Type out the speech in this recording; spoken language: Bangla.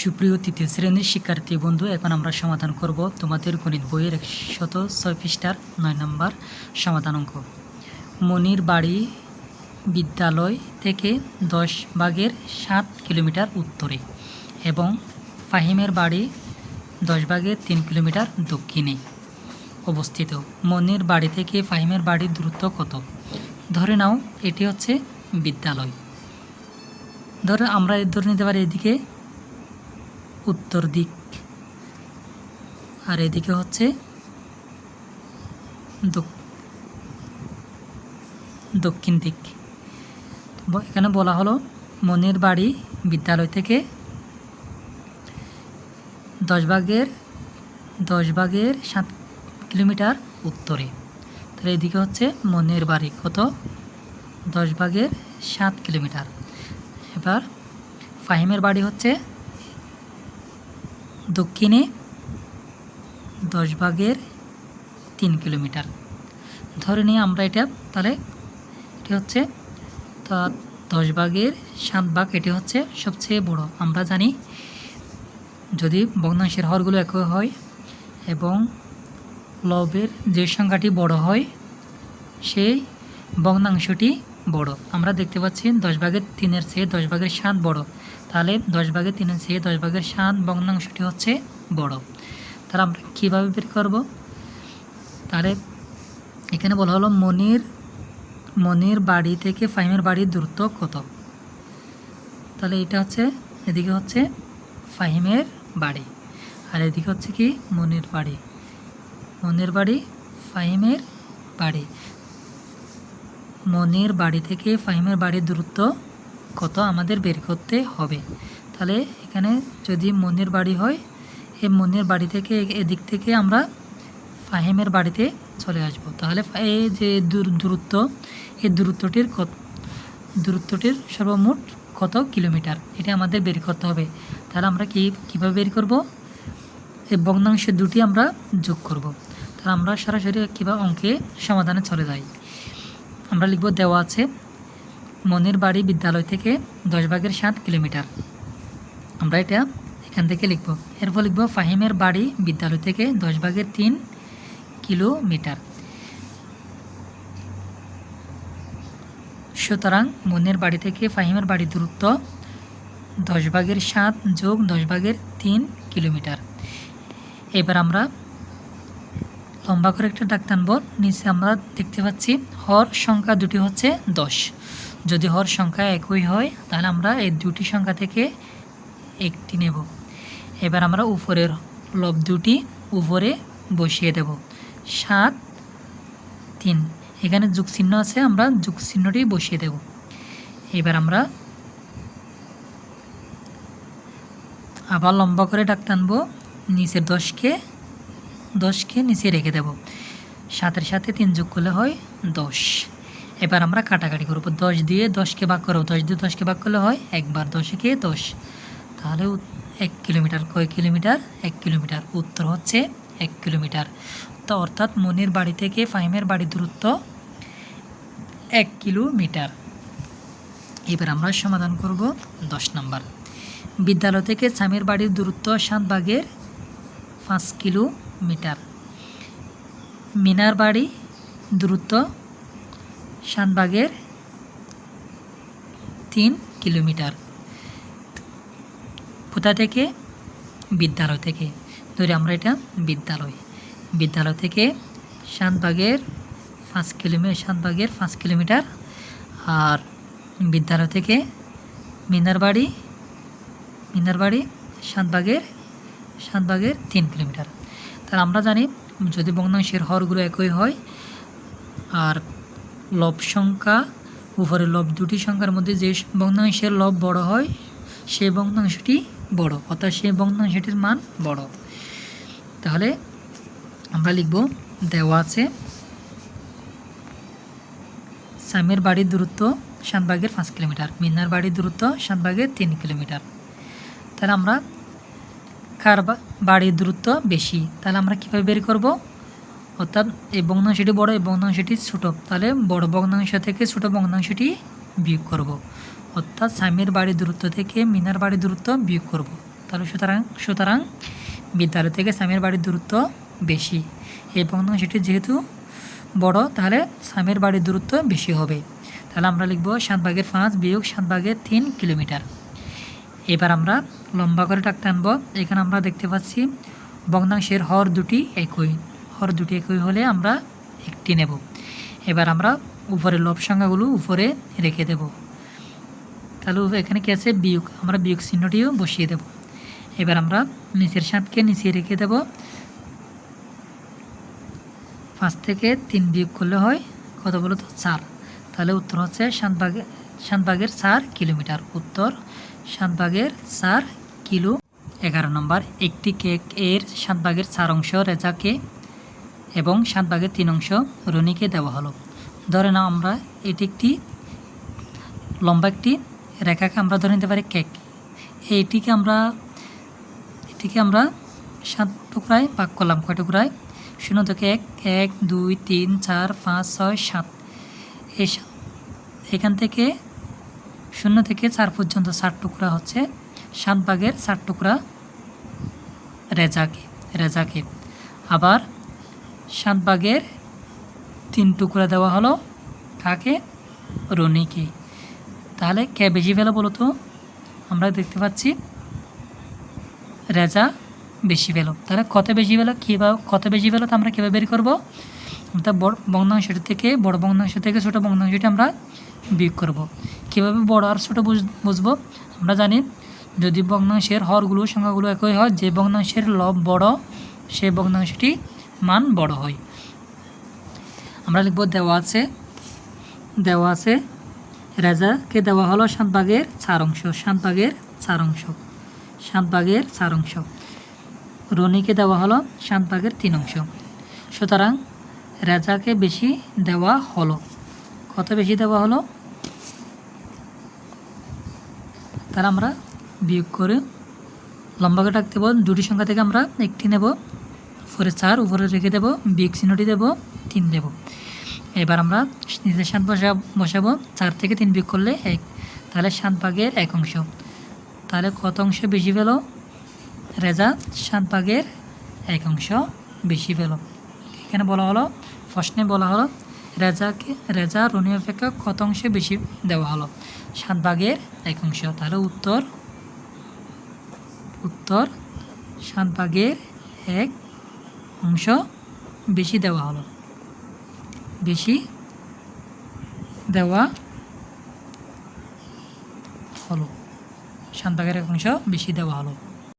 সুপ্রিয় তৃতীয় শ্রেণির শিক্ষার্থী বন্ধু, এখন আমরা সমাধান করব তোমাদের গণিত বইয়ের একশত ছয় পৃষ্ঠার নয় নম্বর সমাধান অঙ্ক। মনির বাড়ি বিদ্যালয় থেকে দশ ভাগের সাত কিলোমিটার উত্তরে এবং ফাহিমের বাড়ি দশ ভাগের তিন কিলোমিটার দক্ষিণে অবস্থিত। মনির বাড়ি থেকে ফাহিমের বাড়ির দূরত্ব কত? ধরে নাও, এটি হচ্ছে বিদ্যালয়। ধরে আমরা ধরে নিতে পারি এদিকে উত্তর দিক। আর এদিকে হচ্ছে দক- দক্ষিণ দিক। এখানে বলা হলো মনির বাড়ি বিদ্যালয় থেকে দশ ভাগের দশ ভাগের সাত কিলোমিটার উত্তরে। তাহলে এদিকে হচ্ছে মনির বাড়ি কত? দশ ভাগের সাত কিলোমিটার। এবার ফাহিমের বাড়ি হচ্ছে দক্ষিণে দশ ভাগের তিন কিলোমিটার। ধরে নিয়ে আমরা এটা, তাহলে এটি হচ্ছে, তা দশ ভাগের সাত ভাগ, এটি হচ্ছে সবচেয়ে বড়। আমরা জানি যদি ভগ্নাংশের হরগুলো একই হয় এবং লবের যে সংখ্যাটি বড় হয়, সেই ভগ্নাংশটি বড়। আমরা দেখতে পাচ্ছি দশ ভাগের তিনের চেয়ে দশ ভাগের সাত বড়। তাহলে দশ ভাগের তিনের চেয়ে দশ ভাগের সাত ভগ্নাংশটি হচ্ছে বড়। তাহলে আমরা কীভাবে বের করব? তাহলে এখানে বলা হলো মনির মনির বাড়ি থেকে ফাহিমের বাড়ির দূরত্ব কত? তাহলে এটা হচ্ছে, এদিকে হচ্ছে ফাহিমের বাড়ি, আর এদিকে হচ্ছে কি মনির বাড়ি। মনির বাড়ি ফাহিমের বাড়ি। মনির বাড়ি থেকে ফাহিমের বাড়ির দূরত্ব কত আমাদের বের করতে হবে। তাহলে এখানে যদি মনির বাড়ি হয়, এই মনির বাড়ি থেকে এদিক থেকে আমরা ফাহিমের বাড়িতে চলে আসব। তাহলে এই যে দূর- দূরত্ব, এই দূরত্বটির কত, দূরত্বটির সর্বমোট কত কিলোমিটার? এটা আমাদের বের করতে হবে। তাহলে আমরা কি, কীভাবে বের করব? এই ভগ্নাংশ দুটি আমরা যোগ করব। তাহলে আমরা সরাসরি কীভাবে অঙ্কে সমাধানে চলে যাই। আমরা লিখব দেওয়া আছে মনির বাড়ি বিদ্যালয় থেকে দশ ভাগের সাত কিলোমিটার। আমরা এটা এখান থেকে লিখব। এরপর লিখব, ফাহিমের বাড়ি বিদ্যালয় থেকে দশ ভাগের তিন কিলোমিটার। সুতরাং মনের বাড়ি থেকে ফাহিমের বাড়ি দূরত্ব দশ ভাগের সাত যোগ দশ ভাগের তিন কিলোমিটার। এবার আমরা লম্বা করে একটা ডাক টানব। নিচে আমরা দেখতে পাচ্ছি হর সংখ্যা দুটি হচ্ছে দশ। যদি হর সংখ্যা একই হয়, তাহলে আমরা এই দুটি সংখ্যা থেকে একটি নেব। এবার আমরা উপরের লব দুটি উপরে বসিয়ে দেব। সাত, তিন। এখানে যুগ চিহ্ন আছে, আমরা যুগ চিহ্নটি বসিয়ে দেব। এবার আমরা আবার লম্বা করে ডাক টানবো, নিচের দশকে দশকে নিচে রেখে দেব। সাতের সাথে তিন যোগ করলে হয় দশ। এবার আমরা কাটাকাটি করব। দশ দিয়ে দশকে ভাগ করব। দশ দিয়ে দশকে ভাগ করলে হয় একবার দশকে দশ। তাহলে এক কিলোমিটার। কয় কিলোমিটার? এক কিলোমিটার। উত্তর হচ্ছে এক কিলোমিটার। তো অর্থাৎ মনির বাড়ি থেকে ফাহিমের বাড়ির দূরত্ব এক কিলোমিটার। এবার আমরা সমাধান করব দশ নম্বর। বিদ্যালয় থেকে স্বামীর বাড়ির দূরত্ব সাত ভাগের পাঁচ কিলোমিটার। মিনার বাড়ি দূরত্ব শানবাগের তিন কিলোমিটার। কোথা থেকে? বিদ্যালয় থেকে। ধরে আমরা এটা বিদ্যালয়। বিদ্যালয় থেকে শানবাগের পাঁচ কিলোমিটার শানবাগের পাঁচ কিলোমিটার আর বিদ্যালয় থেকে মিনারবাড়ি মিনারবাড়ি মিনার বাড়ি শানবাগের শানবাগের তিন কিলোমিটার। তাহলে আমরা জানি যদি ভগ্নাংশের হরগুলো একই হয় আর লব সংখ্যা, উপরে লব দুটি সংখ্যার মধ্যে যে ভগ্নাংশের লব বড় হয় সেই ভগ্নাংশটি বড়, অর্থাৎ সেই ভগ্নাংশটির মান বড়। তাহলে আমরা লিখব, দেওয়া আছে স্বামীর বাড়ির দূরত্ব শানবাগের পাঁচ কিলোমিটার, মিনার বাড়ির দূরত্ব শানবাগের তিন কিলোমিটার। তাহলে আমরা কার বাড়ির দূরত্ব বেশি, তাহলে আমরা কীভাবে বের করব? অর্থাৎ এই ভগ্নাংশটি বড় এই ভগ্নাংশটি ছোটো। তাহলে বড় ভগ্নাংশ থেকে ছোটো ভগ্নাংশটি বিয়োগ করব। অর্থাৎ স্বামীর বাড়ির দূরত্ব থেকে মিনার বাড়ির দূরত্ব বিয়োগ করব। তাহলে সুতরাং সুতরাং বিদ্যালয় থেকে স্বামীর বাড়ির দূরত্ব বেশি। এই ভগ্নাংশটি যেহেতু বড়, তাহলে স্বামীর বাড়ির দূরত্ব বেশি হবে। তাহলে আমরা লিখব সাত ভাগের পাঁচ বিয়োগ সাত ভাগের তিন কিলোমিটার। এবার আমরা লম্বা করে টাকতে আনব এখানে আমরা দেখতে পাচ্ছি ভগ্নাংশের হর দুটি একই। হর দুটি একই হলে আমরা একটি নেব। এবার আমরা উপরে লব সংখ্যাগুলো উপরে রেখে দেব। তাহলে এখানে কি আছে? বিয়োগ। আমরা বিয়োগ চিহ্নটিও বসিয়ে দেব। এবার আমরা নিচের সাতকে নিচে রেখে দেব। পাঁচ থেকে তিন বিয়োগ করলে হয় কত বলো তো? চার। তাহলে উত্তর হচ্ছে শান্তবাগে শান্তবাগের চার কিলোমিটার। উত্তর শান্তবাগের চার কিলো এগারো নম্বর। একটি কেক এর শান্তবাগের চার অংশ রেজাকে এবং শান্তবাগের তিন অংশ রনিকে দেওয়া হলো। ধরে নাও আমরা এটি একটি লম্বা একটি রেখাকে আমরা ধরে নিতে পারি কেক এইটিকে আমরা, এটিকে আমরা সাত টুকরায় ভাগ করলাম। কয় টুকরায়? শূন্য থেকে এক এক, দুই, তিন, চার, পাঁচ, ছয়, সাত। এই সাত এখান থেকে শূন্য থেকে চার পর্যন্ত ষাট টুকরা হচ্ছে সাত ভাগের ষাট টুকরা রেজাকে রেজাকে। আবার সাত ভাগের তিন টুকরা দেওয়া হলো কাকে রনিকে। তাহলে কে বেশি পেল বলো তো? আমরা দেখতে পাচ্ছি রেজা বেশি পেল তাহলে কত বেশি পেল কীভাবে কত বেশি পেল তা আমরা কীভাবে বের করব? অর্থাৎ বড় ভগ্নাংশটি থেকে, বড় ভগ্নাংশ থেকে ছোটো ভগ্নাংশটি আমরা বিয়োগ করব। কীভাবে বড় আর ছোটো বুঝ বুঝব? আমরা জানি যদি ভগ্নাংশের হরগুলো, সংখ্যাগুলো একই হয়, যে ভগ্নাংশের লব বড় সেই ভগ্নাংশটি মান বড় হয়। আমরা লিখব দেওয়া আছে দেওয়া আছে রাজাকে দেওয়া হলো সাত চার অংশ, সাত চার অংশ, সাত চার অংশ। রনিকে দেওয়া হলো সাত ভাগের তিন অংশ। সুতরাং রাজাকে বেশি দেওয়া হলো। কত বেশি দেওয়া হলো? তাহলে আমরা বিয়োগ করে লম্বাকে ডাকতে দেবো দুটি সংখ্যা থেকে আমরা একটি নেব। উপরে চার, উপরে রেখে দেবো বিগ চিহ্নটি দেবো, তিন দেব। এবার আমরা নিজের সাত বসা, বসাবো। চার থেকে তিন বিগ করলে এক। তাহলে সাত ভাগের এক অংশ। তাহলে কত অংশ বেশি পেল? রেজা সাত ভাগের এক অংশ বেশি পেল। এখানে বলা হলো প্রশ্নে বলা হলো, রেজাকে, রেজা রনি অপেক্ষা কত অংশে বেশি দেওয়া হলো? সাত ভাগের এক অংশ। তাহলে উত্তর উত্তর সাত ভাগের এক অংশ বেশি দেওয়া হলো। বেশি দেওয়া হলো। সাত অংশ বেশি দেওয়া হলো।